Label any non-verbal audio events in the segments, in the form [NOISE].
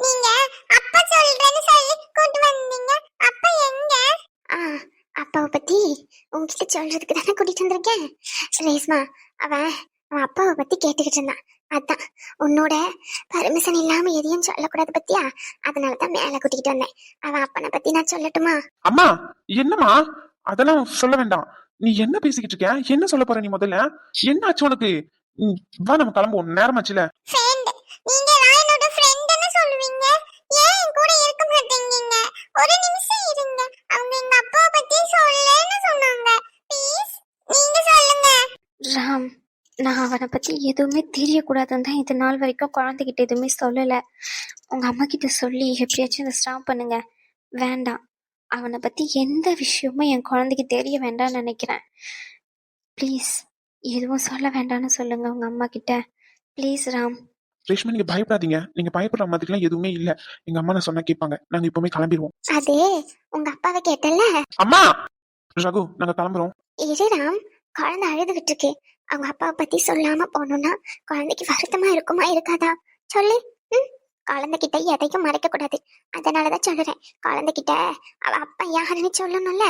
நீங்க அப்பா சொல்றேன்னு சொல்லி கூட்டு வந்தீங்க. அப்பா எங்க? ஆ அப்பாவை பத்தி உங்ககிட்ட சொல்றதுக்கு தானே கூட்டிட்டு வந்திருக்கேன். ரேஸ்மா அவன் அவன் அப்பாவை பத்தி கேட்டுக்கிட்டு இருந்தான். அதான் உன்னோட பர்மிஷன் இல்லாம எதையும் சொல்லக்கூடாது பத்தியா? அதனால தான் மேல கூட்டிகிட்டு வந்தேன். அவன் அப்பனை பத்தி நான் சொல்லட்டுமா? அம்மா என்னம்மா? அதெல்லாம் சொல்ல வேண்டாம். நீ என்ன பேசிக்கிட்டு இருக்க? என்ன சொல்ல போற நீ முதல்ல? என்ன ஆச்சு உனக்கு வா நம்ம கிளம்புவோம். நேரமாச்சுல ஃப்ரெண்ட் நீங்க நான் என்னோட ஃப்ரெண்ட்னு சொல்லுவீங்க ஏன் என் கூட இருக்க மாட்டேங்கீங்க ஒரு நிமிஷம் இருங்க. அவங்க எங்க அப்பா பத்தி சொல்லலன்னு சொன்னாங்க. ப்ளீஸ் நீங்க சொல்லுங்க. ராம் நான் அவனை பற்றி எதுவுமே தெரியக்கூடாதுன்னு தான் இது நாள் வரைக்கும் குழந்தைகிட்ட எதுவுமே சொல்லலை. உங்கள் அம்மா கிட்ட சொல்லி எப்படியாச்சும் இதை ஸ்டாப் பண்ணுங்க. வேண்டாம். அவனை பற்றி எந்த விஷயமும் என் குழந்தைக்கு தெரிய வேண்டாம்னு நினைக்கிறேன். ப்ளீஸ் எதுவும் சொல்ல வேண்டாம்னு சொல்லுங்க உங்கள் அம்மா கிட்ட. ப்ளீஸ் ராம். ரேஷ்மா நீங்க பயப்படாதீங்க. நீங்க பயப்படுற மாதிரிலாம் எதுவுமே இல்ல. எங்க அம்மா நான் சொன்னா கேட்பாங்க. நாங்க இப்பவுமே கிளம்பிடுவோம் அது உங்க அப்பாவை கேட்டல அம்மா! ரகு நாங்க கிளம்புறோம். இரு ராம் குழந்தை அழுதுகிட்டு இருக்கு அவங்க அப்பாவை பத்தி சொல்லாம போனோம்னா குழந்தைக்கு வருத்தமா இருக்குமா இருக்காதா? சொல்லு. ம்? குழந்தைகிட்ட எதையும் மறைக்க கூடாது. அதனாலதான் சொல்லுறேன் குழந்தைகிட்ட அவ அப்பா யாருன்னு சொல்லணும்ல?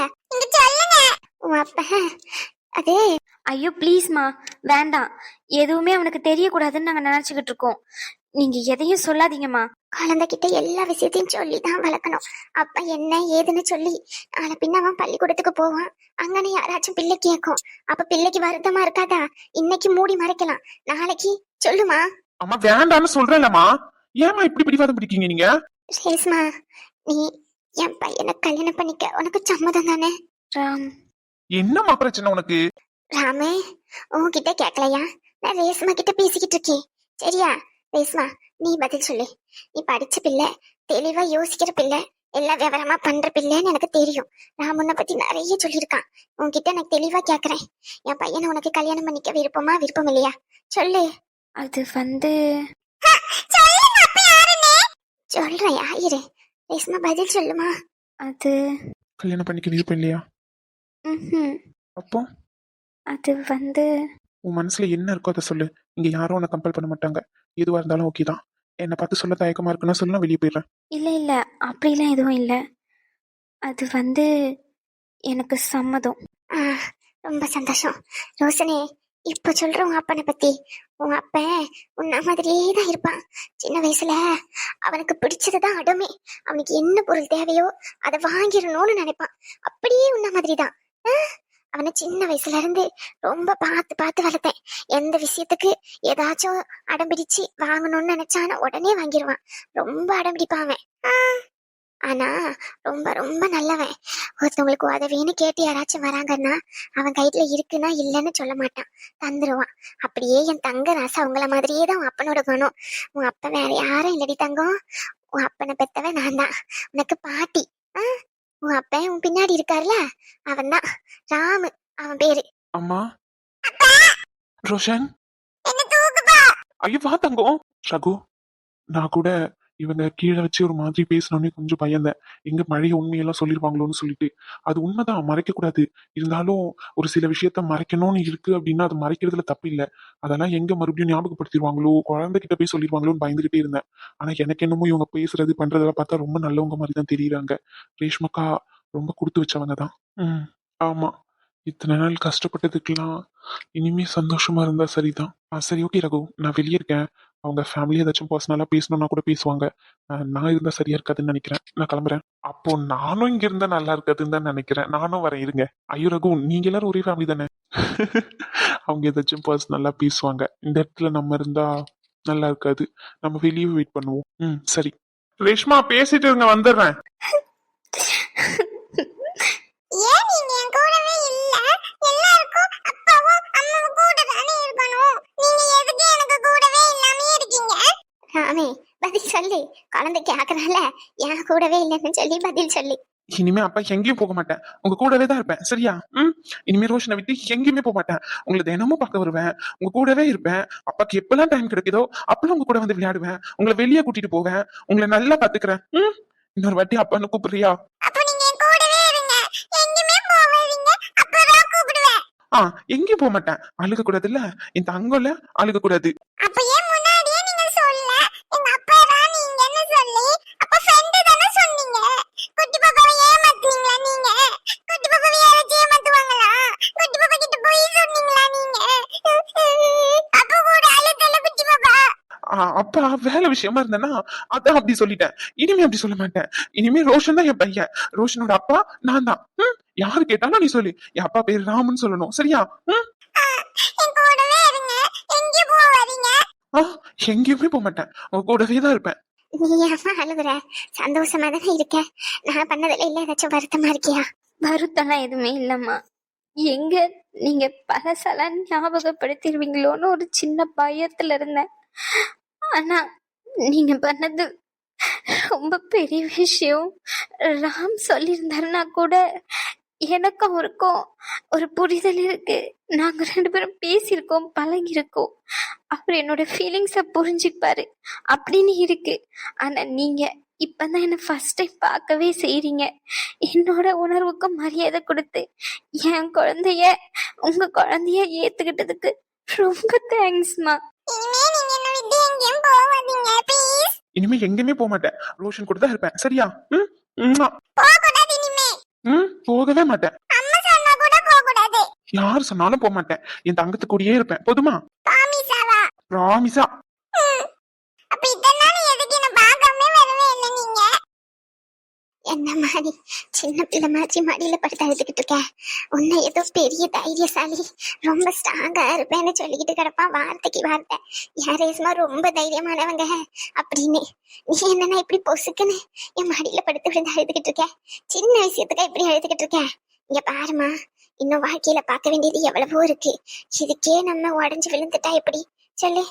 உன் அப்பா அது ஐயோ ப்ளீஸ்மா வேண்டாம். எதுவுமே அவனுக்கு தெரியக்கூடாதுன்னு நாங்கள் நினச்சிக்கிட்டு இருக்கோம். நீங்கள் எதையும் சொல்லாதீங்கம்மா. குழந்தைகிட்ட எல்லா விஷயத்தையும் சொல்லி தான் வளர்க்கணும். அப்ப என்ன ஏதுன்னு சொல்லி. நாளை பின்ன அவன் பள்ளிக்கூடத்துக்கு போவான். அங்கன்னு யாராச்சும் பிள்ளை கேட்கும் அப்ப பிள்ளைக்கு வருத்தமா இருக்காதா? இன்னைக்கு மூடி மறைக்கலாம். நாளைக்கு சொல்லுமா? அம்மா வேண்டாம்னு சொல்றேன்லம்மா. ஏமா இப்படி பிடிவாதம் பிடிக்கீங்க நீங்க? ரேஸ்மா நீ என் பையனை கல்யாணம் பண்ணிக்க. உனக்கு சம்மதம் தானே? ராம் என்னம்மா பிரச்சனை உனக்கு? ராமே உன்கிட்ட கேட்கலையா நான் ரேஸ்மா கிட்ட பேசிக்கிட்டு இருக்கேன். சரியா? ரேஸ்மா நீ பதில் சொல்லு. நீ படிச்ச பிள்ளை தெளிவா யோசிக்கிற பிள்ளை எல்லாம் விவரமா பண்ற பிள்ளைன்னு எனக்கு தெரியும். நான் உன்னை பத்தி நிறைய சொல்லியிருக்கான். உன்கிட்ட நான் தெளிவா கேக்குறேன். என் பையனை உனக்கு கல்யாணம் பண்ணிக்க விருப்பமா விருப்பம் இல்லையா? சொல்லு. அது வந்து சொல்றேன் இரு ரேஸ்மா பதில் சொல்லுமா? அது கல்யாணம் பண்ணிக்க விருப்பம் இல்லையா. அப்போ? அது வந்து உன் மனசுல என்ன இருக்கோ அதை சொல்லு. இங்க யாரும் உன்னை கம்பல் பண்ண மாட்டாங்க. எதுவா இருந்தாலும் ஓகே தான். என்னை பார்த்து சொல்ல தயக்கமா இருக்குன்னா சொல்லு நான் வெளியே போயிடுறேன். இல்லை இல்லை. அப்படிலாம் எதுவும் இல்லை. அது வந்து எனக்கு சம்மதம். ஆ ரொம்ப சந்தோஷம். ரோசனே இப்ப சொல்ற உன் அப்பனை பத்தி. உன் அப்பன் உன்ன மாதிரியே தான் இருப்பான். சின்ன வயசுல அவனுக்கு பிடிச்சதுதான் அடமே. அவனுக்கு என்ன பொருள் தேவையோ அதை வாங்கிடணும்னு நினைப்பான். அப்படியே உன்ன மாதிரி தான் அவனை சின்ன வயசுல இருந்து ரொம்ப பார்த்து பார்த்து வளர்த்தேன். எந்த விஷயத்துக்கு ஏதாச்சும் அடம் பிடிச்சு வாங்கணும்னு நினைச்சான உடனே வாங்கிடுவான் ரொம்ப அடம் பிடிப்பாவேன் அவன். ஆனா ரொம்ப ரொம்ப நல்லவன். ஒருத்தவங்களுக்கு உதவின்னு கேட்டு யாராச்சும் வராங்கன்னா அவன் கையில இருக்குன்னா இல்லைன்னு சொல்ல மாட்டான். தந்துருவான். அப்படியே என் தங்க ராசா அவங்கள மாதிரியே தான் உன் அப்பனோட குணம். உன் அப்பன் வேற யாரும் இல்லடி தங்கம். உன் அப்பனை பெத்தவன் நான் தான். உனக்கு பாட்டி. ஆஹ் உன் அப்பன் உன் பின்னாடி இருக்காருல? அவன் தான் ராமு அவன் பேரு. அம்மா. ரோஷன். ஐயோ வா தங்கம். ரகு நான் கூட இவங்க கீழே வச்சு ஒரு மாதிரி பேசினோடனே கொஞ்சம் பயந்தேன். எங்க மழைய உண்மையெல்லாம் சொல்லிருவாங்களோன்னு சொல்லிட்டு. அது உண்மைதான் மறைக்க கூடாது. இருந்தாலும் ஒரு சில விஷயத்த மறைக்கணும்னு இருக்கு அப்படின்னா அது மறைக்கிறதுல தப்பு இல்ல. அதெல்லாம் எங்க மறுபடியும் ஞாபகப்படுத்திடுவாங்களோ குழந்தைகிட்ட போய் சொல்லிடுவாங்களோன்னு பயந்துகிட்டே இருந்தேன். ஆனா எனக்கு என்னமோ இவங்க பேசுறது பண்றதெல்லாம் பார்த்தா ரொம்ப நல்லவங்க மாதிரி தான் தெரியுறாங்க. ரேஷ்மக்கா ரொம்ப கொடுத்து வச்சவங்க தான். ம். ஆமா. இத்தனை நாள் கஷ்டப்பட்டதுக்கெல்லாம் இனிமே சந்தோஷமா இருந்தா சரிதான். ஆ சரி ஓகே ரகு. நான் வெளியே இருக்கேன். அவங்க ஃபேமிலி ஏதாச்சும் பர்சனலாக பேசணும்னா கூட பேசுவாங்க. நான் இருந்தால் சரியா இருக்காதுன்னு நினைக்கிறேன். நான் கிளம்புறேன். அப்போ நானும் இங்க இருந்தா நல்லா இருக்காதுன்னு தான் நினைக்கிறேன். நானும் வரேன் இருங்க. ஐயோ ரகு நீங்க எல்லாரும் ஒரே ஃபேமிலி தானே? [LAUGHS] அவங்க ஏதாச்சும் பர்சனலாக பேசுவாங்க. இந்த இடத்துல நம்ம இருந்தா நல்லா இருக்காது. நம்ம வெளியே வெயிட் பண்ணுவோம். ம் சரி. ரேஷ்மா பேசிட்டு இருங்க வந்துடுறேன். ஏன் நீங்க என் கூடவே இல்ல? எல்லாருக்கும் அப்பாவும் அம்மாவும் கூட தானே இருக்கணும். ராமே பதில் சொல்லு குழந்தை கேக்குறால என் கூடவே இல்லைன்னு சொல்லி பதில் சொல்லு. இனிமே அப்பா எங்கேயும் போக மாட்டேன். உங்க கூடவே தான் இருப்பேன் சரியா? ம்? இனிமே ரோஷனை விட்டு எங்கேயுமே போக மாட்டேன். உங்களை தினமும் பார்க்க வருவேன். உங்க கூடவே இருப்பேன். அப்பாக்கு எப்பெல்லாம் டைம் கிடைக்குதோ அப்பெல்லாம் உங்க கூட வந்து விளையாடுவேன். உங்களை வெளியே கூட்டிட்டு போவேன். உங்களை நல்லா பாத்துக்கிறேன் ம்? இன்னொரு வாட்டி அப்பான்னு கூப்பிடுறியா? ஆ எங்கேயும் போக மாட்டேன். அழுக கூடாது இல்ல என் தங்கம்ல அழுக கூடாது அப்ப அப்பா வேலை விஷயமா இருந்தேன்னா அதான் அப்படி சொல்லிட்டேன். இனிமே அப்படி சொல்ல மாட்டேன். இனிமே ரோஷன் தான் என் பையன். ரோஷனோட அப்பா நான் தான். ம்? யாரு கேட்டாலும் நீ சொல்லு. என் அப்பா பேர் ராமன் சொல்லணும். சரியா? ம்? என் கூடவே இருங்க. எங்க போவாதீங்க ஆ, எங்கேயுமே போக மாட்டேன். உங்க கூடவே தான் இருப்பேன். நீ அம்மா அழுகுற? சந்தோஷமா தானே இருக்க? நான் பண்ணதுல இல்ல ஏதாச்சும் வருத்தமா இருக்கியா? வருத்தம்லாம் எதுவுமே இல்லைம்மா. எங்க நீங்க பழசெல்லாம் ஞாபகப்படுத்திடுவீங்களோன்னு ஒரு சின்ன பயத்துல இருந்தேன். ஆனா நீங்க பண்ணது ரொம்ப பெரிய விஷயம். ராம் சொல்லியிருந்தாருன்னா கூட எனக்கும் அவருக்கும் ஒரு புரிதல் இருக்கு. நாங்க ரெண்டு பேரும் பேசியிருக்கோம் பழகிருக்கோம் அவர் என்னோட ஃபீலிங்ஸை புரிஞ்சுப்பாரு. அப்படின்னு இருக்கு. ஆனா நீங்க இப்பதான் என்ன ஃபர்ஸ்ட் டைம் பார்க்கவே செய்றீங்க. என்னோட உணர்வுக்கு மரியாதை கொடுத்து என் குழந்தைய உங்க குழந்தைய ஏத்துக்கிட்டதுக்கு ரொம்ப தேங்க்ஸ்மா இனிமே நீங்க என்ன விட்டு எங்கேயும் போவாதீங்க ப்ளீஸ் இனிமே எங்கேயுமே போக மாட்டேன். ரோஷன் கூட தான் இருப்பேன் சரியா? ம்? ம்மா. போக கூடாது இனிமே. ம்? போகவே மாட்டேன். அம்மா சொன்னா கூட போக கூடாது யார் சொன்னாலும் போக மாட்டேன். என் தங்கத்து கூடயே இருப்பேன். போதுமா? பாமிசாவா ப்ராமிஸா அப்ப இத்தனை நாள் எதுக்கு என்ன பார்க்காம வரவே இல்லை நீங்க என்ன மாதிரி சின்ன பிள்ளை மாதிரி மடியில படுத்து அழுதுகிட்டு இருக்க? உன்னை ஏதோ பெரிய தைரியசாலி ரொம்ப ஸ்ட்ராங்கா இருப்பேன்னு சொல்லிக்கிட்டு கிடப்பான் வார்த்தைக்கு வார்த்தை. யார் ரேஸ்மா ரொம்ப தைரியமானவங்க? அப்படின்னு. நீ என்னன்னா இப்படி பொசுக்குன்னு என் மடியில படுத்து விழுந்து அழுதுகிட்டு இருக்க? சின்ன விஷயத்துக்கா இப்படி அழுதுகிட்டு இருக்க? இங்க பாருமா இன்னும் வாழ்க்கையில பார்க்க வேண்டியது எவ்வளவோ இருக்கு. இதுக்கே நம்ம உடஞ்சு விழுந்துட்டா எப்படி? சொல்லு.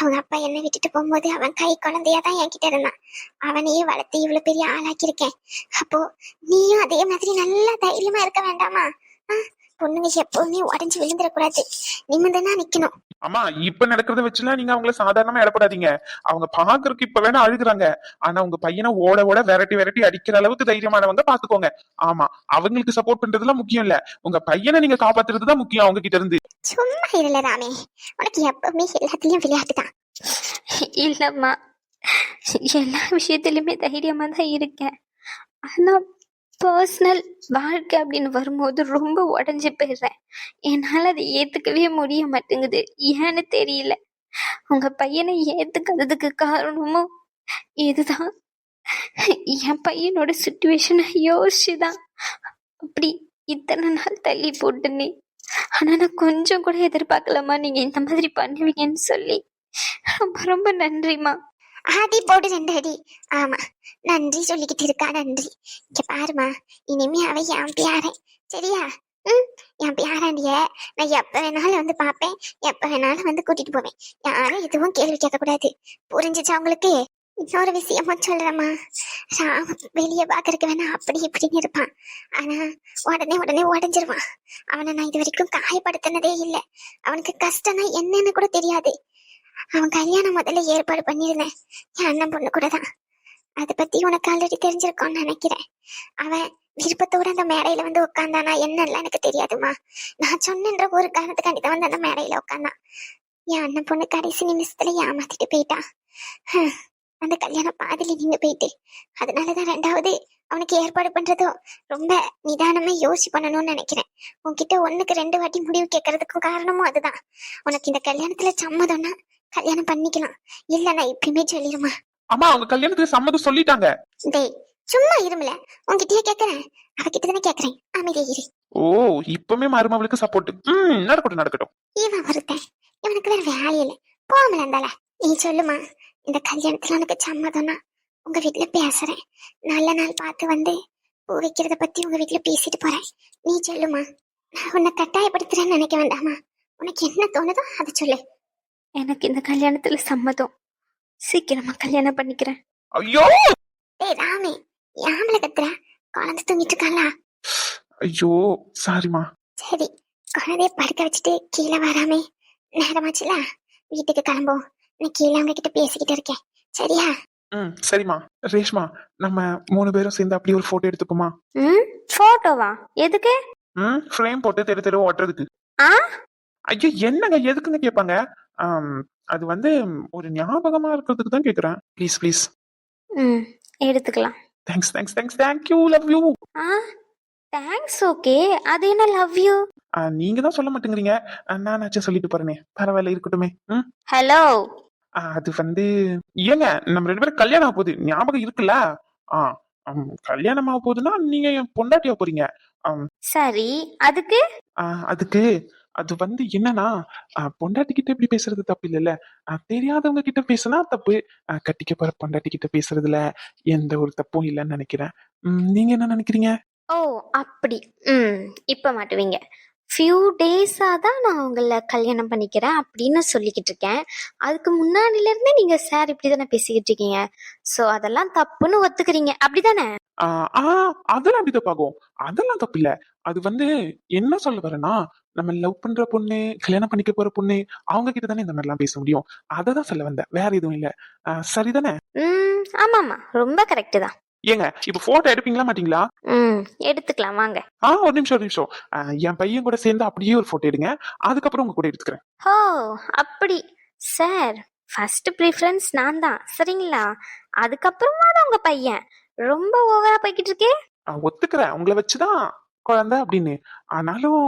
அவங்க அப்பா என்னை விட்டுட்டு போகும்போது அவன் கை குழந்தையா தான் என்கிட்ட இருந்தான். அவனையே வளர்த்து இவ்வளவு பெரிய ஆளாக்கியிருக்கேன். அப்போ நீயும் அதே மாதிரி நல்லா தைரியமா இருக்க வேண்டாமா? பொண்ணுங்க எப்பவுமே உடஞ்சு விழுந்துடக்கூடாது. நிமிந்தனா நிக்கணும். அம்மா இப்ப நடக்கிறத வச்சுலாம் நீங்க அவங்கள சாதாரணமா இடப்படாதீங்க அவங்க பாக்குறதுக்கு இப்ப வேணா அழுகுறாங்க. ஆனா உங்க பையனை ஓட ஓட விரட்டி விரட்டி அடிக்கிற அளவுக்கு தைரியமானவங்க பாத்துக்கோங்க. ஆமா அவங்களுக்கு சப்போர்ட் பண்றதுலாம் முக்கியம் இல்ல. உங்க பையனை நீங்க காப்பாத்துறது தான் முக்கியம் அவங்க கிட்ட இருந்து. சும்மா ராமே. உனக்கு எப்பவுமே எல்லாத்துலயும் விளையாட்டு தான். இல்லம்மா. எல்லா விஷயத்திலுமே தைரியமா தான் இருக்கேன். ஆனா பர்சனல் வாழ்க்கை அப்படின்னு வரும்போது ரொம்ப உடஞ்சி போயிடுறேன். என்னால் அதை ஏற்றுக்கவே முடிய மாட்டேங்குது. ஏன்னு தெரியல. உங்கள் பையனை ஏற்றுக்காததுக்கு காரணமும் இதுதான். என் பையனோட சுச்சுவேஷனை யோசிச்சு தான் அப்படி இத்தனை நாள் தள்ளி போட்டுனே. ஆனால் நான் கொஞ்சம் கூட எதிர்பார்க்கலாமா நீங்கள் இந்த மாதிரி பண்ணுவீங்கன்னு சொல்லி. ரொம்ப ரொம்ப நன்றிம்மா. ஆதி போடு ரெண்டு அடி ஆமா நன்றி சொல்லிக்கிட்டு இருக்கா நன்றி. இங்க பாருமா இனிமே அவ என் பியாரன் சரியா? ம் என் பியாராண்டிய நான் எப்ப வேணாலும் வந்து பார்ப்பேன் எப்ப வேணாலும் வந்து கூட்டிட்டு போவேன். யாரும் எதுவும் கேள்வி கேட்க கூடாது புரிஞ்சுச்சா உங்களுக்கு? இன்னொரு விஷயமும் சொல்றேம்மா. ராம வெளியே பாக்குறதுக்கு வேணா அப்படி இப்படின்னு இருப்பான். ஆனா உடனே உடனே உடஞ்சிருவான். அவனை நான் இது வரைக்கும் காயப்படுத்தினதே இல்லை. அவனுக்கு கஷ்டம்னா என்னன்னு கூட தெரியாது. அவன் கல்யாணம் முதல்ல ஏற்பாடு பண்ணிருந்தேன் என் அண்ணன் பொண்ணு கூட தான் அதை பத்தி உனக்கு ஆல்ரெடி தெரிஞ்சிருக்கோன்னு நினைக்கிறேன். அவன் விருப்பத்தோட அந்த மேடையில வந்து உட்காந்தானா என்னன்னு எனக்கு தெரியாதுமா நான் சொன்னன்ற ஒரு காரணத்துக்காண்டி தான் வந்து அந்த மேடையில உட்காந்தான் என் அண்ணன் பொண்ணு கடைசி நிமிஷத்துல ஏமாத்திட்டு போயிட்டான் ஹம், அந்த கல்யாணம் பாதியில நீங்க போயிட்டு. அதனாலதான் ரெண்டாவது அவனுக்கு ஏற்பாடு பண்றதும் ரொம்ப நிதானமா யோசி பண்ணணும்னு நினைக்கிறேன். உன்கிட்ட ஒண்ணுக்கு ரெண்டு வாட்டி முடிவு கேட்கறதுக்கும் காரணமும் அதுதான். உனக்கு இந்த கல்யாணத்துல சம்மதம்னா கல்யாணம் பண்ணிக்கலாம். இல்லைன்னா இப்பயுமே சொல்லிடுமா அம்மா அவங்க கல்யாணத்துக்கு சம்மதம் சொல்லிட்டாங்க. டேய் சும்மா இருமல. உன்கிட்டயே கேக்குறேன். அவகிட்ட தானே கேக்குறேன். அமைதியா இரு. ஓ இப்பவுமே மருமவளுக்கு சப்போர்ட் ம் நடக்கட்டும் நடக்கட்டும். இவன் ஒருத்தன். இவனுக்கு வேற வேலை இல்லை. போகல இருந்தால நீ சொல்லுமா. இந்த கல்யாணத்துல உனக்கு சம்மதம்னா உங்க வீட்டுல பேசுறேன். நல்ல நாள் பார்த்து வந்து பூ வைக்கிறத பத்தி உங்க வீட்டுல பேசிட்டு போறேன். நீ சொல்லுமா. நான் உன்னை கட்டாயப்படுத்துறேன்னு நினைக்க வேண்டாமா? உனக்கு என்ன தோணுதோ அதை சொல்லு. எனக்கு இந்த கல்யாணத்துல சம்மதம். சீக்கிரமா கல்யாணம் பண்ணிக்கிறேன். ஐயோ! டேய் ராமே யாமல கத்துற? குழந்தை தூங்கிட்டு இருக்காளா? ஐயோ சாரிம்மா. சரி குழந்தைய படுக்க வச்சுட்டு கீழே வராமே நேரமாச்சுல? வீட்டுக்கு கிளம்பும் நான் கீழே அவங்க கிட்ட பேசிக்கிட்டு இருக்கேன். சரியா? ம் சரிம்மா. ரேஷ்மா நம்ம மூணு பேரும் சேர்ந்து அப்படி ஒரு போட்டோ எடுத்துக்குமா? ம் போட்டோவா எதுக்கு? ம் ஃப்ரேம் போட்டு தெரு தெரு ஓட்டுறதுக்கு. ஆ? ஐயோ என்னங்க எதுக்குங்க கேட்பாங்க? அது வந்து ஒரு ஞாபகமா இருக்கிறதுக்கு தான் கேக்குறேன். ப்ளீஸ் ப்ளீஸ் ம் எடுத்துக்கலாம். Thanks thanks thanks thank you love you ah thanks okay அது என்ன லவ் யூ நீங்க தான் சொல்ல மாட்டேங்கிறீங்க. ஆ, நானாச்சும் சொல்லிட்டு போறேனே. பரவாயில்ல இருக்கட்டுமே. ம்? ஹலோ அது வந்து ஏங்க நம்ம ரெண்டு பேரும் கல்யாணம் ஆக போகுது. ஞாபகம் இருக்குல்ல? ஆ கல்யாணம் ஆக போகுதுன்னா நீங்க பொண்டாட்டியா போறீங்க. சரி அதுக்கு? அதுக்கு. அது வந்து என்னன்னா பொண்டாட்டி கிட்ட இப்படி பேசுறது தப்பு இல்லைல்ல. தெரியாதவங்க கிட்ட பேசினா தப்பு. கட்டிக்க போற பொண்டாட்டி கிட்ட பேசுறதுல எந்த ஒரு தப்பும் இல்லைன்னு நினைக்கிறேன். நீங்க என்ன நினைக்கிறீங்க? ஓ அப்படி. ம் இப்போ மாட்டுவீங்க. ஃபியூ டேஸாக தான் நான் உங்களை கல்யாணம் பண்ணிக்கிறேன் அப்படின்னு சொல்லிக்கிட்டு இருக்கேன். அதுக்கு முன்னாடிலேருந்தே நீங்கள் சார் இப்படி தானே பேசிக்கிட்டு இருக்கீங்க. ஸோ அதெல்லாம் தப்புன்னு ஒத்துக்கிறீங்க. அப்படி தானே ஆ ஆ, அதெல்லாம் அப்படி தப்பாகும் அதெல்லாம் தப்பு இல்ல. அது வந்து என்ன சொல்ல வரேன்னா நம்ம லவ் பண்ற பொண்ணு கல்யாணம் பண்ணிக்க போற பொண்ணு அவங்க கிட்ட தானே இந்த மாதிரிலாம் பேச முடியும்? அதை தான் சொல்ல வந்தேன். வேற எதுவும் இல்ல. சரிதானே? ம் ஆமாம்மா. ரொம்ப கரெக்டு தான். ஏங்க இப்ப போட்டோ எடுப்பீங்களா மாட்டீங்களா? ம் எடுத்துக்கலாம். வாங்க. ஆ ஒரு நிமிஷம் ஒரு நிமிஷம். என் பையன் கூட சேர்ந்து அப்படியே ஒரு போட்டோ எடுங்க. அதுக்கப்புறம் உங்க கூட எடுத்துக்கிறேன். ஓ அப்படி. சார் ஃபர்ஸ்ட் ப்ரிஃபரன்ஸ் நான் தான். சரிங்களா? அதுக்கப்புறமா தான் உங்கள் பையன். ரொம்ப ஓவரா போய்கிட்டு இருக்கே. ஆ, ஒத்துக்கிறேன். உங்களை வச்சுதான் குழந்தை அப்படின்னு. ஆனாலும்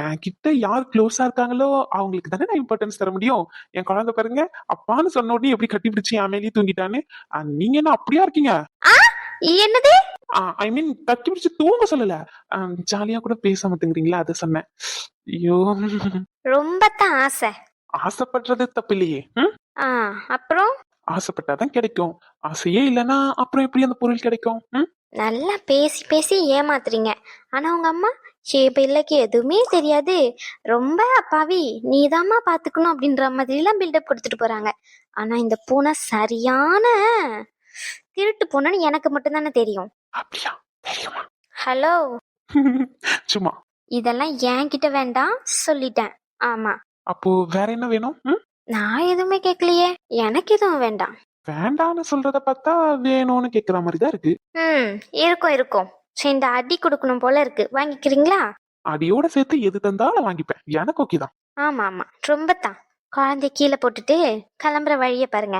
என் கிட்ட யார் க்ளோஸா இருக்காங்களோ அவங்களுக்கு தானே நான் இம்பார்ட்டன்ஸ் தர முடியும். என் குழந்தை பாருங்க அப்பான்னு சொன்ன உடனே எப்படி கட்டி பிடிச்சி என் மேலேயே தூங்கிட்டான்னு. நீங்க என்ன அப்படியா இருக்கீங்க? என்னது? ஐ மீன் கட்டி பிடிச்சி தூங்க சொல்லல. ஜாலியா கூட பேச மாட்டேங்கிறீங்களா? அதை சொன்னேன். ஐயோ. ரொம்ப தான் ஆசை. ஆசைப்படுறது தப்பு இல்லையே அப்புறம்? ஆசைப்பட்டாதான் கிடைக்கும். ஆசையே இல்லைன்னா அப்புறம் எப்படி அந்த பொருள் கிடைக்கும்? நல்லா பேசி பேசி ஏமாத்துறீங்க. ஆனா உங்க அம்மா? என் பிள்ளைக்கு எதுவுமே தெரியாது. ரொம்ப அப்பாவி நீதாம்மா பாத்துக்கணும் அப்படின்ற மாதிரி எல்லாம் பில்டப் கொடுத்துட்டு போறாங்க. ஆனா இந்த பூனை சரியான திருட்டு பூனைன்னு எனக்கு மட்டும்தானே தெரியும். ஹலோ [LAUGHS] சும்மா. இதெல்லாம் என்கிட்ட வேண்டாம் சொல்லிட்டேன். ஆமா. அப்போ வேற என்ன வேணும்? நான் எதுவுமே கேட்கலையே எனக்கு எதுவும் வேண்டாம். வேண்டான்னு சொல்றத பார்த்தா வேணும்னு கேக்குற மாதிரி தான் இருக்கு. ம் இருக்கும் இருக்கும். சரி இந்த அடி கொடுக்கணும் போல இருக்கு. வாங்கிக்கிறீங்களா? அடியோட சேர்த்து எது தந்தாலும் வாங்கிப்பேன். எனக்கு ஓகே தான். ஆமா ஆமா. ரொம்ப தான். குழந்தைய கீழே போட்டுட்டு கிளம்புற வழிய பாருங்க.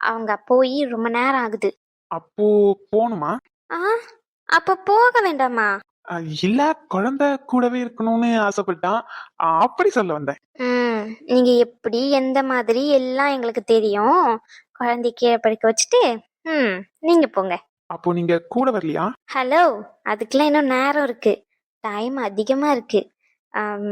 அவங்க போய் ரொம்ப நேரம் ஆகுது. அப்போ போகணுமா ஆ? அப்ப போக வேண்டாமா? அஹ் இல்ல குழந்தை கூடவே இருக்கணும்னு ஆசைப்பட்டான். அஹ் அப்படி சொல்ல வந்தேன். ம். நீங்க எப்படி எந்த மாதிரி எல்லாம் எங்களுக்கு தெரியும். குழந்தைய கீழே படுக்க வச்சுட்டு ம் நீங்க போங்க. அப்போ நீங்க கூட வரலையா? ஹலோ அதுக்கெல்லாம் இன்னும் நேரம் இருக்கு. டைம் அதிகமா இருக்கு. ஆம்,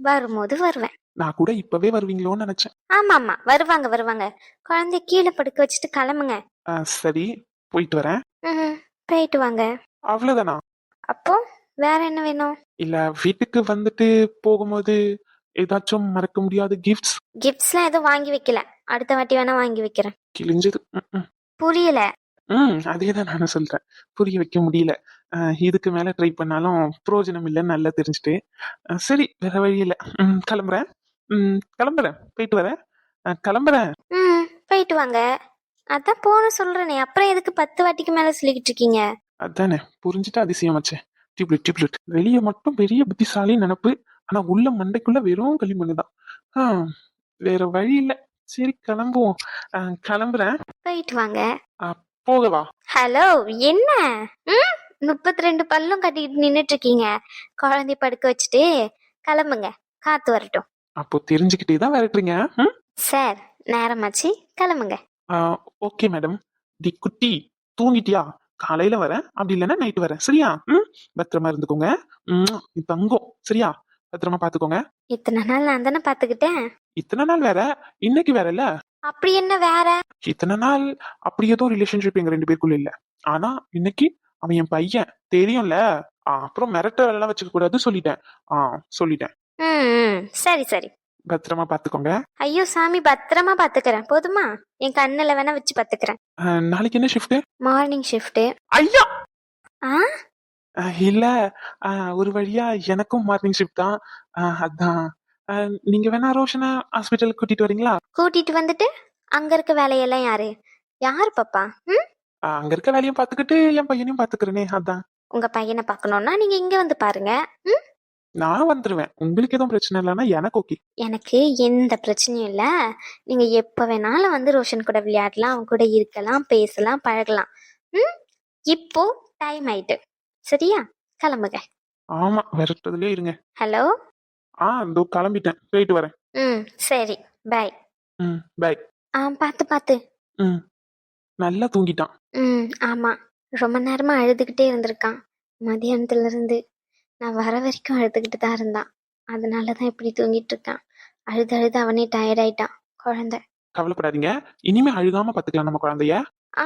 வரும்போது வருவேன். நான் கூட இப்பவே வருவீங்களோன்னு நினைச்சேன். ஆமா ஆமா வருவாங்க வருவாங்க. குழந்தைய கீழே படுக்க வச்சுட்டு கிளம்புங்க. அஹ் சரி. போயிட்டு வரேன். ம் போயிட்டு வாங்க. அவ்வளவுதானா? அப்போ வேற என்ன வேணும்? இல்ல வீட்டுக்கு வந்துட்டு போகும்போது ஏதாச்சும் மறக்க முடியாத கிஃப்ட்ஸ் கிஃப்ட்ஸ்லாம் எதுவும் வாங்கி வைக்கல. அடுத்த வாட்டி வேணா வாங்கி வைக்கிறேன். கிழிஞ்சது. ம், ம். புரியல. ம் அதே தான் நானும் சொல்றேன். புரிய வைக்க முடியல. அஹ் இதுக்கு மேல ட்ரை பண்ணாலும் பிரயோஜனம் இல்லைன்னு நல்லா தெரிஞ்சுட்டு. அஹ் சரி வேற வழி இல்லை. ம், கிளம்புறேன். ம், கிளம்புறேன். போயிட்டு வரேன். அஹ் கிளம்புறேன். ம் போயிட்டு வாங்க. அதான் போன சொல்றேனே. அப்புறம் எதுக்கு பத்து வாட்டிக்கு மேல சொல்லிக்கிட்டு இருக்கீங்க? அதானே. புரிஞ்சுட்டு அதிசயமாச்சே டியூப்லெட் டியூப்லெட். வெளியே மட்டும் பெரிய புத்திசாலி நினப்பு. ஆனா உள்ள மண்டைக்குள்ள வெறும் களிமண்ணு தான். ஆ, வேற வழி இல்லை. சரி கிளம்புவோம். அஹ் கிளம்புறேன். போயிட்டு வாங்க. போகவா ஹலோ என்ன? ம் முப்பத்தி ரெண்டு பல்லும் கட்டிக்கிட்டு நின்னுட்டு இருக்கீங்க குழந்தைய படுக்க வச்சுட்டு கிளம்புங்க காத்து வரட்டும். அப்போ தெரிஞ்சுக்கிட்டே தான் விரட்டுறீங்க ம்? சார் நேரமாச்சு கிளம்புங்க. Okay madam. தி குட்டி தூங்கிட்டியா? காலையில வரேன் அப்படி இல்லைன்னா நைட்டு வரேன். சரியா? ம் பத்திரமா இருந்துக்கோங்க. ம் தங்கம். சரியா? பத்திரமா பாத்துக்கோங்க. இத்தனை நாள் நான் தானே பாத்துக்கிட்டேன்? இத்தனை நாள் வேற? இன்னைக்கு வேற இல்ல அப்படி என்ன வேற? இத்தனை நாள் அப்படி ஏதோ ரிலேஷன்ஷிப் எங்க ரெண்டு பேருக்குள்ள இல்ல. ஆனா இன்னைக்கு அவன் என் பையன். தெரியும்ல? அப்புறம் மிரட்ட வேலைலாம் வச்சுக்க கூடாது சொல்லிட்டேன். ஆ சொல்லிட்டேன். ம் சரி சரி. பத்திரமா பாத்துக்கோங்க. ஐயோ சாமி பத்திரமா பாத்துக்கிறேன். போதுமா? என் கண்ணுல வேணா வச்சு பாத்துக்கிறேன். நாளைக்கு என்ன ஷிஃப்ட் மார்னிங் ஷிஃப்ட் ஐயா! ஆ? இல்ல. ஒரு வழியா எனக்கும் மார்னிங் ஷிஃப்ட் தான். அதான். நீங்க வேணா ரோஷனை ஹாஸ்பிட்டலுக்கு கூட்டிட்டு வரீங்களா? கூட்டிட்டு வந்துட்டு அங்க இருக்க வேலையெல்லாம் யாரு? யார் பாப்பா? ம்? அங்க இருக்க வேலையும் பாத்துக்கிட்டு என் பையனையும் பாத்துக்கிறேனே அதான். உங்க பையனை பார்க்கணும்னா நீங்க இங்க வந்து பாருங்க. ம்? நான் வந்துருவேன். உங்களுக்கு எதுவும் பிரச்சனை இல்லைன்னா எனக்கு ஓகே. எனக்கு எந்த பிரச்சனையும் இல்ல. நீங்க எப்ப வேணாலும் வந்து ரோஷன் கூட விளையாடலாம் அவன் கூட இருக்கலாம் பேசலாம் பழகலாம். ம்? இப்போ டைம் ஆயிட்டு. சரியா? கிளம்புங்க. ஆமா விரட்டுறதுலயே இருங்க. ஹலோ? ஆ இதோ கிளம்பிட்டேன். போயிட்டு வரேன். ம் சரி. பை ம் பை ஆ பார்த்து பார்த்து ம் நல்லா தூங்கிட்டான். ம் ஆமாம் ரொம்ப நேரமாக அழுதுகிட்டே இருந்திருக்கான். மதியானத்துல இருந்து நான் வர வரைக்கும் அழுதுகிட்டு தான் இருந்தான். அதனால தான் இப்படி தூங்கிட்டு இருக்கான் அழுது அழுது அவனே டயர்ட் ஆயிட்டான். குழந்தை. கவலைப்படாதீங்க. இனிமே அழுகாம பாத்துக்கலாம் நம்ம குழந்தைய. ஆ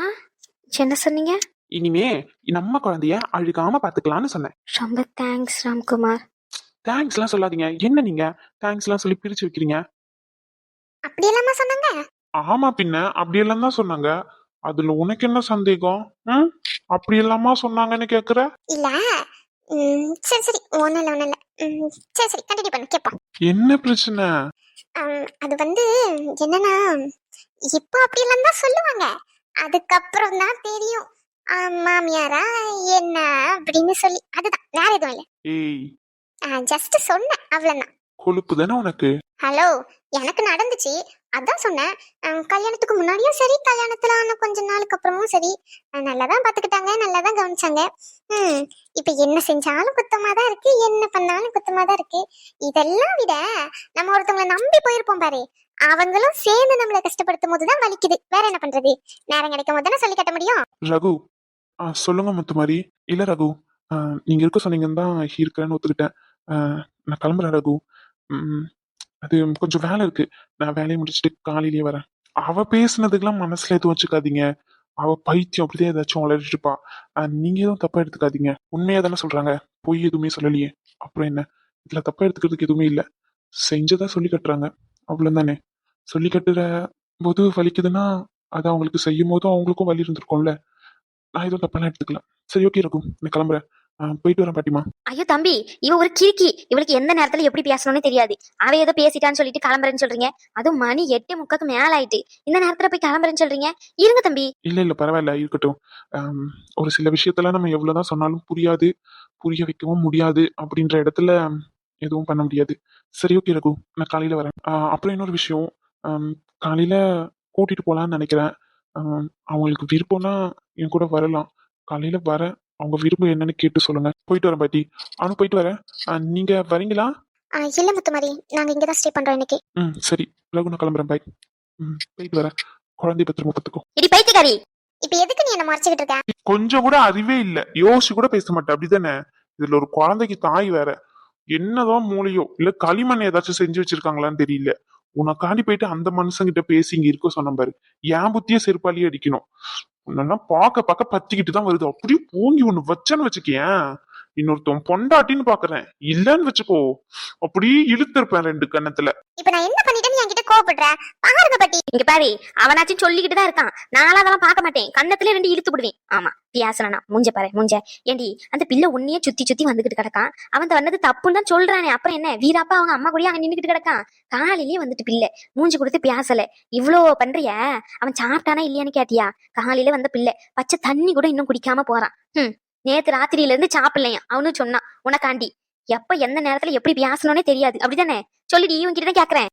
என்ன சொன்னீங்க? இனிமே நம்ம குழந்தைய அழுகாம பாத்துக்கலாம்னு சொன்னேன். ரொம்ப தேங்க்ஸ் ராம்குமார். தேங்க்ஸ் எல்லாம் சொல்லாதீங்க. என்ன நீங்க? தேங்க்ஸ் எல்லாம் சொல்லி பிரிச்சு வைக்கிறீங்க? அப்படி எல்லாமா சொன்னாங்க? ஆமா பின்ன. அப்படியெல்லாம் தான் சொன்னாங்க. அதுல உனக்கு என்ன சந்தேகம்? ம்? அப்படி எல்லாமா சொன்னாங்கன்னு கேக்குற? இல்ல. ம், சரி சரி. ஒண்ணும் இல்ல ஒண்ணும் இல்ல. ம், சரி சரி. கண்டினியூ பண்ணு. கேட்போம் என்ன பிரச்சனை? ஆம், அது வந்து என்னன்னா இப்போ அப்படி எல்லாம் தான் சொல்லுவாங்க. அதுக்கப்புறம் தான் தெரியும். ஆ, மாமியாரா என்ன? அப்படின்னு சொல்லி. அதுதான். வேற எதுவும் இல்ல. ஏய். ஜஸ்ட் சொன்னேன் அவ்வளவுதான். கொழுப்பு தானே உனக்கு? ஹலோ எனக்கு நடந்துச்சு. அதான் சொன்னேன். கல்யாணத்துக்கு முன்னாடியும் சரி கல்யாணத்துல ஆன கொஞ்ச நாளுக்கு அப்புறமும் சரி. நல்லா தான் பாத்துக்கிட்டாங்க நல்லா தான் கவனிச்சாங்க. ம் இப்ப என்ன செஞ்சாலும் குத்தமா தான் இருக்கு என்ன பண்ணாலும் குத்தமா தான் இருக்கு. இதெல்லாம் விட நம்ம ஒருத்தவங்களை நம்பி போயிருப்போம் பாரு. அவங்களும் சேர்ந்து நம்மளை கஷ்டப்படுத்தும் போது தான் வலிக்குது. வேற என்ன பண்றது? நேரம் கிடைக்கும் போது தானே சொல்லி கட்ட முடியும்? ரகு சொல்லுங்க முத்துமாரி. இல்ல ரகு நீங்க இருக்க சொன்னீங்கன்னு தான் இருக்கிறேன்னு ஒத்துக்கிட்டேன். ஆ, நான் கிளம்புறேன் ரகு ம், அது கொஞ்சம் வேலை இருக்கு. நான் வேலையை முடிச்சுட்டு காலையிலேயே வரேன். அவ பேசுனதுக்கெல்லாம் மனசுல எதுவும் வச்சுக்காதீங்க. அவ பைத்தியம் அப்படிதான் ஏதாச்சும் வளரிட்டு இருப்பா. ஆ, நீங்க எதுவும் தப்பா எடுத்துக்காதீங்க. உண்மையா தானே சொல்றாங்க. பொய் எதுவுமே சொல்லலையே. அப்புறம் என்ன? இதுல தப்பா எடுத்துக்கிறதுக்கு எதுவுமே இல்ல. செஞ்சதா சொல்லி கட்டுறாங்க. அவ்வளவுதானே சொல்லி கட்டுற போது வலிக்குதுன்னா அது அவங்களுக்கு செய்யும் போதும் அவங்களுக்கும் வலி இருந்திருக்கும்ல. நான் எதுவும் தப்பெல்லாம் எடுத்துக்கலாம் சரி ஓகே இருக்கும் நான் கிளம்புறேன். போயிட்டு வரேன் பாட்டிமா ஐயோ தம்பி இவ ஒரு கிறுக்கி. இவளுக்கு எந்த நேரத்துல எப்படி பேசணும்னு தெரியாது. அவ ஏதோ பேசிட்டான்னு சொல்லிட்டு கிளம்புறேன்னு சொல்றீங்க. அதுவும் மணி எட்டு முக்காக்கு மேல ஆயிட்டு இந்த நேரத்துல போய் கிளம்புறேன்னு சொல்றீங்க. இருங்க தம்பி. இல்ல இல்ல பரவாயில்ல இருக்கட்டும். ஒரு சில விஷயத்தெல்லாம் நம்ம எவ்வளவுதான் சொன்னாலும் புரியாது புரிய வைக்கவும் முடியாது அப்படின்ற இடத்துல எதுவும் பண்ண முடியாது. சரி ஓகே ரகு. நான் காலையில வரேன். அப்புறம் இன்னொரு விஷயம். காலையில கூட்டிட்டு போலான்னு நினைக்கிறேன். அவங்களுக்கு விருப்பம்னா என் கூட வரலாம். காலையில வரேன். அவங்க விருப்பம் என்னன்னு கேட்டு சொல்லுங்க. போயிட்டு வரேன் பாட்டி. அவனு போயிட்டு வரேன். நீங்க வரீங்களா? இல்ல முத்துமாரி. நாங்க இங்கதான் ஸ்டே பண்றோம் இன்னைக்கு. ம் சரி. ரகு நான் கிளம்புறேன். பாய் ம் போயிட்டு வரேன். குழந்தை பத்திரமா பத்துக்கும் இடி பைத்தியக்காரி! இப்ப எதுக்கு நீ என்ன மறைச்சுக்கிட்டு இருக்க? கொஞ்சம் கூட அறிவே இல்ல. யோசிச்சு கூட பேச மாட்டேன் அப்படிதானே? இதுல ஒரு குழந்தைக்கு தாய் வேற. என்னதான் மூளையோ இல்ல களிமண் ஏதாச்சும் செஞ்சு வச்சிருக்காங்களான்னு தெரியல. உனக்காண்டி போயிட்டு அந்த மனுஷங்கிட்ட பேசி இங்க இருக்க சொன்ன பாரு. என் புத்திய செருப்பாலேயே அடிக்கணும். உன்னெல்லாம் பார்க்க பார்க்க பத்திக்கிட்டு தான் வருது. அப்படியே போங்கி ஒண்ணு வச்சேன்னு வச்சுக்கேன் இன்னொருத்தன் பொண்டாட்டின்னு பாக்குறேன். இல்லன்னு வச்சுக்கோ. அப்படியே இழுத்திருப்பேன் ரெண்டு கன்னத்துல. இப்ப நான் என்ன பண்ணிட்டேன்னு கோவப்படுற? பாருங்க பட்டி. இங்க பாரு அவனாச்சும் சொல்லிக்கிட்டு தான் இருக்கான். நானும் அதெல்லாம் பார்க்க மாட்டேன். கண்ணத்துல ரெண்டு இழுத்து விடுவேன் ஆமா பியாசனா முஞ்ச பாரு முஞ்ச. ஏண்டி அந்த பிள்ளை உன்னையே சுத்தி சுத்தி வந்துகிட்டு கிடக்கான். அவன் வந்தது தப்புன்னு தான் சொல்றானே. அப்புறம் என்ன? வீராப்பா அவங்க அம்மா கூடயே அங்க நின்னுக்கிட்டு கிடக்கான். காலையிலேயே வந்துட்டு பிள்ளை. மூஞ்சி கொடுத்து பியாசல. இவ்ளோ பண்றிய? அவன் சாப்பிட்டானா இல்லையான்னு கேட்டியா? காலையில வந்த பிள்ளை. பச்சை தண்ணி கூட இன்னும் குடிக்காம போறான். ஹம். நேத்து ராத்திரியில இருந்து சாப்பிடலையா அவனும் சொன்னான் உனக்காண்டி. எப்ப எந்த நேரத்துல எப்படி பேசணும்னே தெரியாது. அப்படிதானே? சொல்லிட்டு இவன் கிட்ட தான் கேக்குறேன்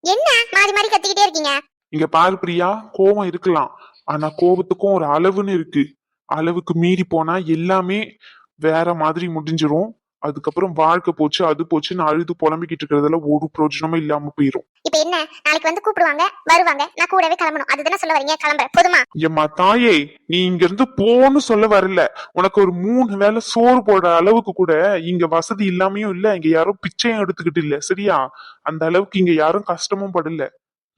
என்ன? மாறி மாறி கத்திக்கிட்டே இருக்கீங்க? இங்க பாரு பிரியா கோபம் இருக்கலாம். ஆனா கோபத்துக்கும் ஒரு அளவுன்னு இருக்கு. அளவுக்கு மீறி போனா எல்லாமே வேற மாதிரி முடிஞ்சிரும். அதுக்கப்புறம் வாழ்க்கை போச்சு அது போச்சுன்னு அழுது புலம்பிக்கிட்டு இருக்கிறதுல ஒரு பிரயோஜனமும் இல்லாம போயிரும். இப்ப என்ன? நாளைக்கு வந்து கூப்பிடுவாங்க வருவாங்க நான் கூடவே கிளம்பணும். அதுதானே சொல்ல வரீங்க? கிளம்புறேன். போதுமா? எம்மா தாயே நீ இங்க இருந்து போன்னு சொல்ல வரல. உனக்கு ஒரு மூணு வேளை சோறு போடுற அளவுக்கு கூட இங்க வசதி இல்லாமையும் இல்ல. இங்க யாரும் பிச்சையும் எடுத்துக்கிட்டு இல்ல. சரியா? அந்த அளவுக்கு இங்க யாரும் கஷ்டமும் படல.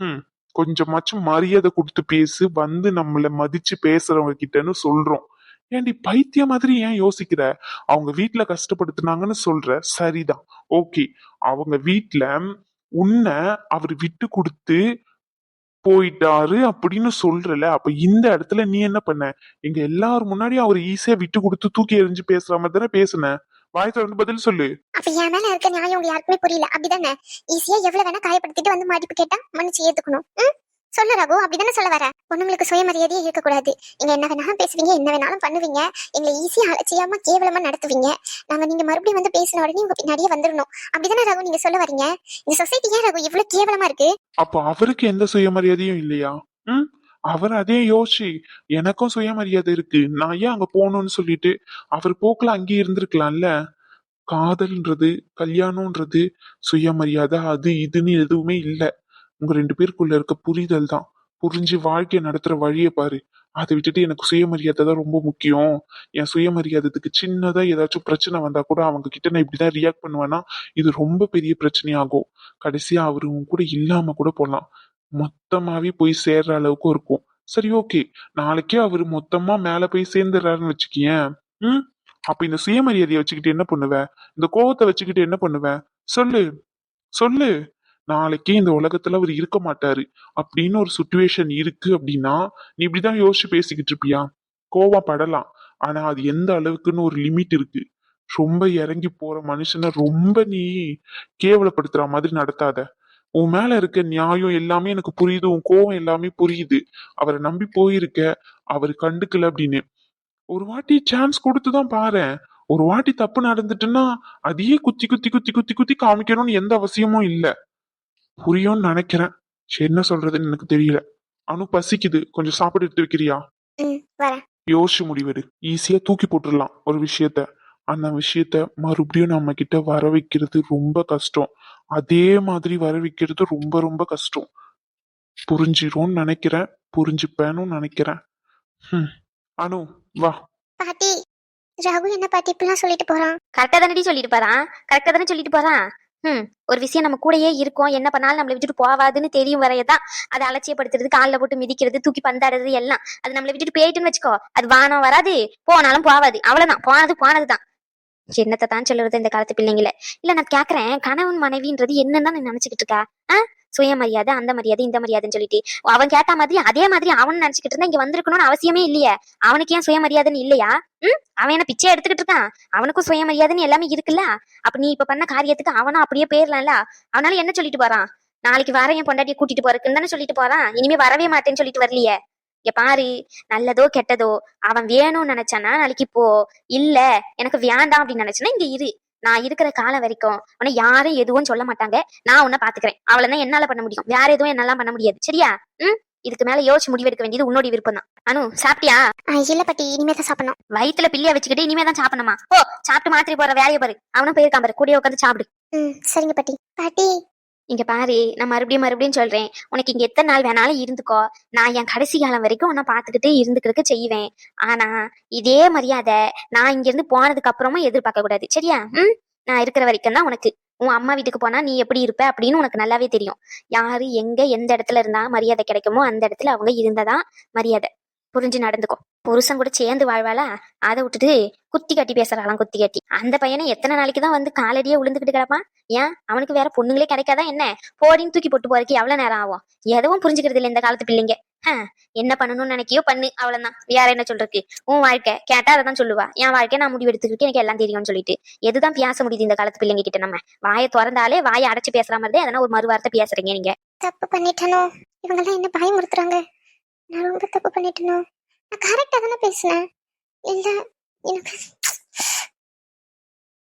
ம் கொஞ்சமாச்சும் மரியாதை கொடுத்து பேசு. வந்து நம்மள மதிச்சு பேசுறவங்க கிட்டன்னு சொல்றோம். ஏன்டி பைத்திய மாதிரி ஏன் யோசிக்கிற? அவங்க வீட்டுல கஷ்டப்படுத்துனாங்கன்னு சொல்ற சரிதான். ஓகே. அவங்க வீட்டுல உன்னை அவர் விட்டு கொடுத்து போயிட்டாரு அப்படின்னு சொல்றல. அப்ப இந்த இடத்துல நீ என்ன பண்ண? எங்க எல்லாரும் முன்னாடியும் அவர் ஈஸியா விட்டு கொடுத்து தூக்கி எறிஞ்சு பேசுற மாதிரி தானே பேசுன. வாய் திறந்து பதில் சொல்லு. அப்ப என் மேல இருக்க நியாயம் யாருக்குமே புரியல. அப்படிதானே? ஈஸியா எவ்வளவு வேணா காயப்படுத்திட்டு வந்து மாட்டிப்பு கேட்டா மன்னிச்சு ஏத்துக்கணும். சொல்லு ரகு அப்படிதானே சொல்ல வர? பொண்ணுங்களுக்கு சுயமரியாதையே இருக்க கூடாது நீங்க என்ன வேணாலும் பேசுவீங்க என்ன வேணாலும் பண்ணுவீங்க. எங்களை ஈஸியா அலட்சியமா கேவலமா நடத்துவீங்க. நாங்க நீங்க மறுபடியும் வந்து பேசின உடனே உங்க பின்னாடியே வந்துடணும் அப்படிதானே ரகு நீங்க சொல்ல வரீங்க? இந்த சொசைட்டி ஏன் ரகு இவ்வளவு கேவலமா இருக்கு? அப்போ அவருக்கு எந்த சுயமரியாதையும் இல்லையா? ம்? அவர் அதே யோசிச்சு எனக்கும் சுயமரியாதை இருக்கு. நான் ஏன் அங்க போகணும்னு சொல்லிட்டு அவர் போக்குல அங்கேயே இருந்திருக்கலாம்ல? காதல்ன்றது கல்யாணம்ன்றது சுயமரியாதை அது இதுன்னு எதுவுமே இல்லை. உங்க ரெண்டு பேருக்குள்ள இருக்க புரிதல் தான். புரிஞ்சு வாழ்க்கையை நடத்துற வழியை பாரு. அதை விட்டுட்டு எனக்கு சுயமரியாதை தான் ரொம்ப முக்கியம். என் சுயமரியாதத்துக்கு சின்னதா ஏதாச்சும் பிரச்சனை வந்தா கூட அவங்க கிட்ட நான் இப்படிதான் ரியாக்ட் பண்ணுவேன்னா இது ரொம்ப பெரிய பிரச்சனையாகும். கடைசியா அவரு கூட இல்லாம கூட போடலாம் மொத்தமாவே போய் சேர்ற அளவுக்கு இருக்கும். சரி ஓகே நாளைக்கே அவரு மொத்தமா மேல போய் சேர்ந்துடுறாருன்னு வச்சுக்கியேன். ம்? அப்ப இந்த சுயமரியாதையை வச்சுக்கிட்டு என்ன பண்ணுவ? இந்த கோவத்தை வச்சுக்கிட்டு என்ன பண்ணுவ? சொல்லு. சொல்லு. நாளைக்கே இந்த உலகத்துல அவர் இருக்க மாட்டாரு அப்படின்னு ஒரு சுச்சுவேஷன் இருக்கு அப்படின்னா நீ இப்படிதான் யோசிச்சு பேசிக்கிட்டு இருப்பியா? கோவம் படலாம். ஆனா அது எந்த அளவுக்குன்னு ஒரு லிமிட் இருக்கு. ரொம்ப இறங்கி போற மனுஷனை ரொம்ப நீ கேவலப்படுத்துற மாதிரி நடத்தாத. உன் மேல இருக்க நியாயம் எல்லாமே எனக்கு புரியுது. உன் கோவம் எல்லாமே புரியுது. அவரை நம்பி போயிருக்க அவர் கண்டுக்கல அப்படின்னு. ஒரு வாட்டி சான்ஸ் கொடுத்துதான் பாரேன். ஒரு வாட்டி தப்பு நடந்துட்டுன்னா அதையே குத்தி குத்தி குத்தி குத்தி குத்தி காமிக்கணும்னு எந்த அவசியமும் இல்லை. புரியும்னு நினைக்கிறேன். சரி என்ன சொல்றதுன்னு எனக்கு தெரியல. அனு பசிக்குது. கொஞ்சம் சாப்பாடு எடுத்து வைக்கிறியா? ம் வரேன். யோசிச்சு முடிவெடு. ஈஸியா தூக்கி போட்டுடலாம் ஒரு விஷயத்த. அந்த விஷயத்த மறுபடியும் நம்ம கிட்ட வர வைக்கிறது ரொம்ப கஷ்டம். அதே மாதிரி வர வைக்கிறது ரொம்ப ரொம்ப கஷ்டம். புரிஞ்சிரும்னு நினைக்கிறேன். புரிஞ்சுப்பேன்னு நினைக்கிறேன். ஹம். அனு வா. பாட்டி ரகு என்ன பாட்டி இப்படிலாம் சொல்லிட்டு போறான்? கரெக்டா தானடி சொல்லிட்டு போறான்? கரெக்டா தானே சொல்லிட்டு போறான்? ம். ஒரு விஷயம் நம்ம கூடயே இருக்கும். என்ன பண்ணாலும் நம்மளை விட்டுட்டு போவாதுன்னு தெரியும் வரையதான் அதை அலட்சியப்படுத்துறது காலில் போட்டு மிதிக்கிறது தூக்கி பந்தாடுறது எல்லாம். அது நம்மளை விட்டுட்டு போயிட்டுன்னு வச்சுக்கோ. அது வானம் வராது போனாலும் போவாது. அவ்வளவுதான். போனது போனதுதான். என்னத்தை தான் சொல்லுறது இந்த காலத்து பிள்ளைங்கள. இல்ல நான் கேக்குறேன். கணவன் மனைவின்றது என்னன்னு நீ நினைச்சுக்கிட்டு இருக்கா? ஆஹ் சுயமரியாதை அந்த மரியாதை இந்த மரியாதைன்னு சொல்லிட்டு. அவன் கேட்ட மாதிரி அதே மாதிரி அவன் நினைச்சுக்கிட்டு இருந்தா இங்க வந்திருக்கணும்னு அவசியமே இல்லையே. அவனுக்கு ஏன் சுயமரியாதைன்னு இல்லையா? ம்? அவன் என்ன பிச்சை எடுத்துக்கிட்டு இருக்கான்? அவனுக்கும் சுயமரியாதைன்னு எல்லாமே இருக்குல்ல? அப்ப நீ இப்ப பண்ண காரியத்துக்கு அவனும் அப்படியே போயிடலாம்ல அவனால என்ன சொல்லிட்டு போறான்? நாளைக்கு வர என் பொண்டாட்டியை கூட்டிட்டு போறதுக்குன்னு தானே சொல்லிட்டு போறான்? இனிமே வரவே மாட்டேன்னு சொல்லிட்டு வரலையே. இங்க பாரு நல்லதோ கெட்டதோ அவன் வேணும்னு நினைச்சானா நாளைக்கு போ. இல்ல எனக்கு வேண்டாம் அப்படின்னு நினைச்சனா இங்க இரு. நான் இருக்கிற காலம் வரைக்கும் உன்னை யாரும் எதுவும் சொல்ல மாட்டாங்க. நான் உன்னை பாத்துக்கிறேன். அவளை என்னால பண்ண முடியும். வேற எதுவும் என்னால பண்ண முடியாது. சரியா? ம்? இதுக்கு மேல யோசிச்சு முடிவெடுக்க வேண்டியது உன்னோட விருப்பம் தான். அனு சாப்பிட்டியா? இல்ல பாட்டி. இனிமே தான் சாப்பிடணும். வயித்துல பிள்ளைய வச்சுக்கிட்டு இனிமே தான் சாப்பிடணுமா? ஓ சாப்பிட்டு மாத்திரை போற வேலையை பாரு. அவனும் போயிருக்கான் பாரு. கூடயே உட்காந்து சாப்பிடு. ம் சரிங்க பாட்டி. பாட்டி இங்க பாரு நான் மறுபடியும் மறுபடியும் சொல்றேன். உனக்கு இங்க எத்தனை நாள் வேணாலும் இருந்துக்கோ. நான் என் கடைசி காலம் வரைக்கும் உன்னை பாத்துக்கிட்டே இருந்துக்கிறதுக்கு செய்வேன். ஆனா இதே மரியாதை நான் இங்க இருந்து போனதுக்கு அப்புறமா எதிர்பார்க்க கூடாது. சரியா? ம்? நான் இருக்கிற வரைக்கும் தான் உனக்கு. உன் அம்மா வீட்டுக்கு போனா நீ எப்படி இருப்ப அப்படின்னு உனக்கு நல்லாவே தெரியும். யாரு எங்க எந்த இடத்துல இருந்தா மரியாதை கிடைக்குமோ அந்த இடத்துல அவங்க இருந்ததா மரியாதை. புரிஞ்சு நடந்துக்கும் புருஷன் கூட சேர்ந்து வாழ்வாளா? அதை விட்டுட்டு குத்தி கட்டி பேசுறாளாம் குத்தி கட்டி. அந்த பையனை எத்தனை நாளைக்கு தான் வந்து காலடியே விழுந்துக்கிட்டு கிடப்பான்? ஏன்? அவனுக்கு வேற பொண்ணுங்களே கிடைக்காதா என்ன? போடின்னு தூக்கி போட்டு போறதுக்கு எவ்வளவு நேரம் ஆகும்? எதுவும் புரிஞ்சுக்கிறது இல்லை இந்த காலத்து பிள்ளைங்க. என்ன பண்ணணும்னு நினைக்கியோ பண்ணு அவ்வளவுதான். வேற என்ன சொல்றதுக்கு? உன் வாழ்க்கை. கேட்டா அதை தான் சொல்லுவா. என் வாழ்க்கை நான் முடிவு எடுத்துக்கிட்டு எனக்கு எல்லாம் தெரியும்னு சொல்லிட்டு. எதுதான் பேச முடியுது இந்த காலத்து பிள்ளைங்க கிட்ட நம்ம? வாயை திறந்தாலே வாயை அடைச்சு பேசுற மாதிரி அதனால ஒரு மறு வார்த்தை பேசுறீங்க நீங்க. தப்பு பண்ணிட்டனோ? இவங்கெல்லாம் என்ன பயமுறுத்துறாங்க நான் ரொம்ப தப்பு பண்ணிட்டனோ? நான் கரெக்டா தானே பேசினேன்? இல்ல எனக்கு